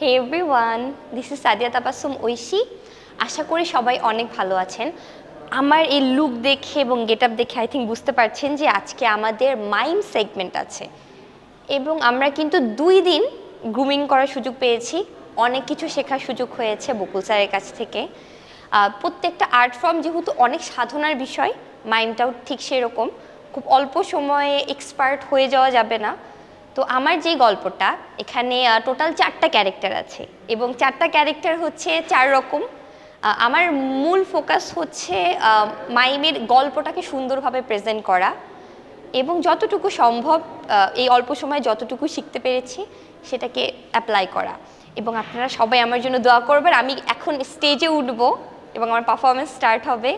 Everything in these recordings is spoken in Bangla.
Hey everyone this is Sadia Tabassum Oishi আশা করি সবাই অনেক ভালো আছেন। আমার এই লুক দেখে এবং গেট আপ দেখে আই থিঙ্ক বুঝতে পারছেন যে আজকে আমাদের মাইম সেগমেন্ট আছে। এবং আমরা কিন্তু দুই দিন গ্রুমিং করার সুযোগ পেয়েছি। অনেক কিছু শেখার সুযোগ হয়েছে বকুল স্যারের কাছ থেকে। প্রত্যেকটা আর্ট ফর্ম যেহেতু অনেক সাধনার বিষয় মাইমটাও ঠিক সেরকম। খুব অল্প সময়ে এক্সপার্ট হয়ে যাওয়া যাবে না। তো আমার যে গল্পটা, এখানে টোটাল চারটা ক্যারেক্টার আছে এবং চারটা ক্যারেক্টার হচ্ছে চার রকম। আমার মূল ফোকাস হচ্ছে মাইমের গল্পটাকে সুন্দরভাবে প্রেজেন্ট করা এবং যতটুকু সম্ভব এই অল্প সময়ে যতটুকু শিখতে পেরেছি, সেটাকে অ্যাপ্লাই করা। এবং আপনারা সবাই আমার জন্য দোয়া করবেন। আমি এখন স্টেজে উঠব এবং আমার পারফরমেন্স স্টার্ট হবে।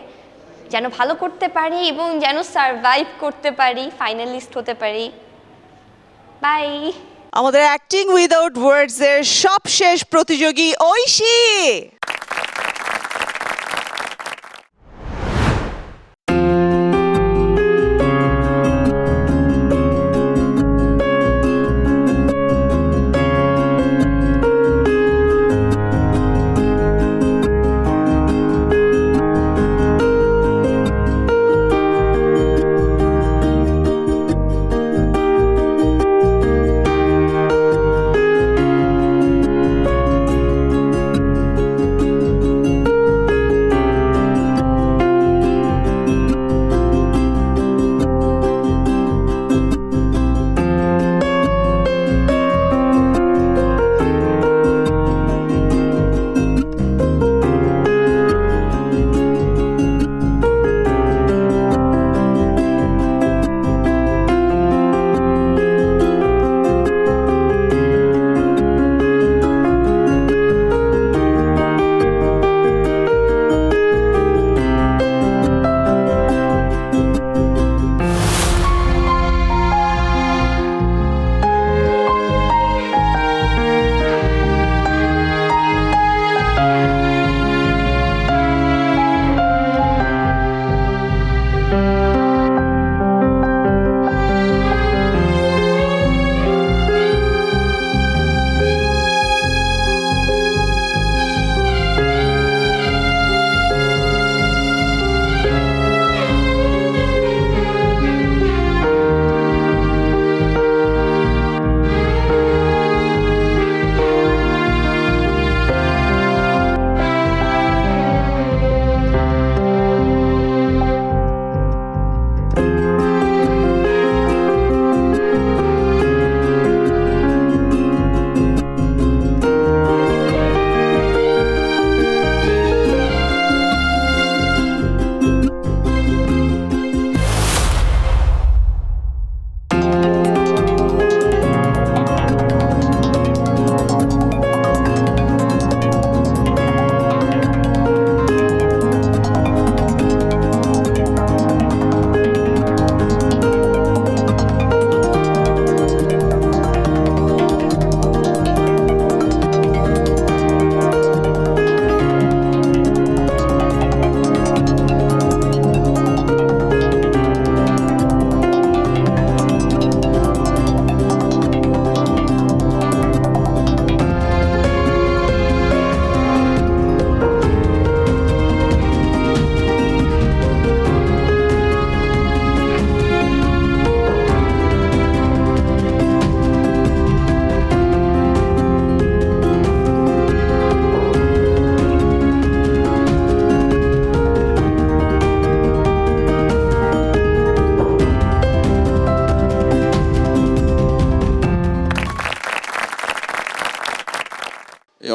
যেন ভালো করতে পারি এবং যেন সারভাইভ করতে পারি ফাইনালিস্ট হতে পারি। বাই আমাদের অ্যাক্টিং উইদাউট ওয়ার্ডস এর সবশেষ প্রতিযোগী ঐশী।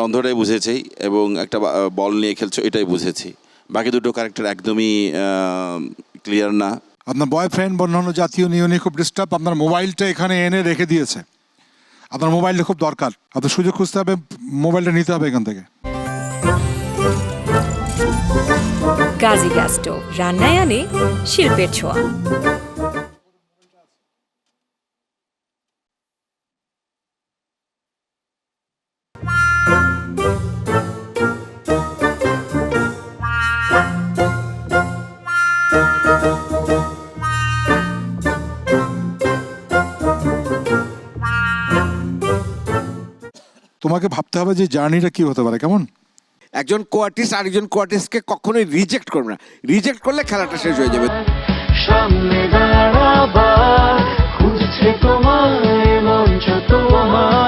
অন্ধটাই বুঝেছি এবং একটা বল নিয়ে খেলছো এটাই বুঝেছি। বাকি দুটো ক্যারেক্টার একদমই ক্লিয়ার না। আপনার বয়ফ্রেন্ড বন্য জাতীয় নিয়মে খুব ডিস্টার্ব আপনার মোবাইলটা এখানে এনে রেখে দিয়েছে। আপনার মোবাইলটা খুব দরকার। আপনার সুযোগ খুঁজতে হবে মোবাইলটা নিতে হবে এখান থেকে। গাজী গ্যাস স্টোভ রান্নায় আনে শিল্পের ছোঁয়া। তোমাকে ভাবতে হবে যে জার্নিটা কি হতে পারে কেমন? একজন কোয়ার্টিস্ট আরেকজন কোয়ার্টিস্টকে কখনোই রিজেক্ট করবে না। রিজেক্ট করলে খেলাটা শেষ হয়ে যাবে। সামনে দাঁড়াবা খুঁজছে তোমায় মঞ্চ তোমায়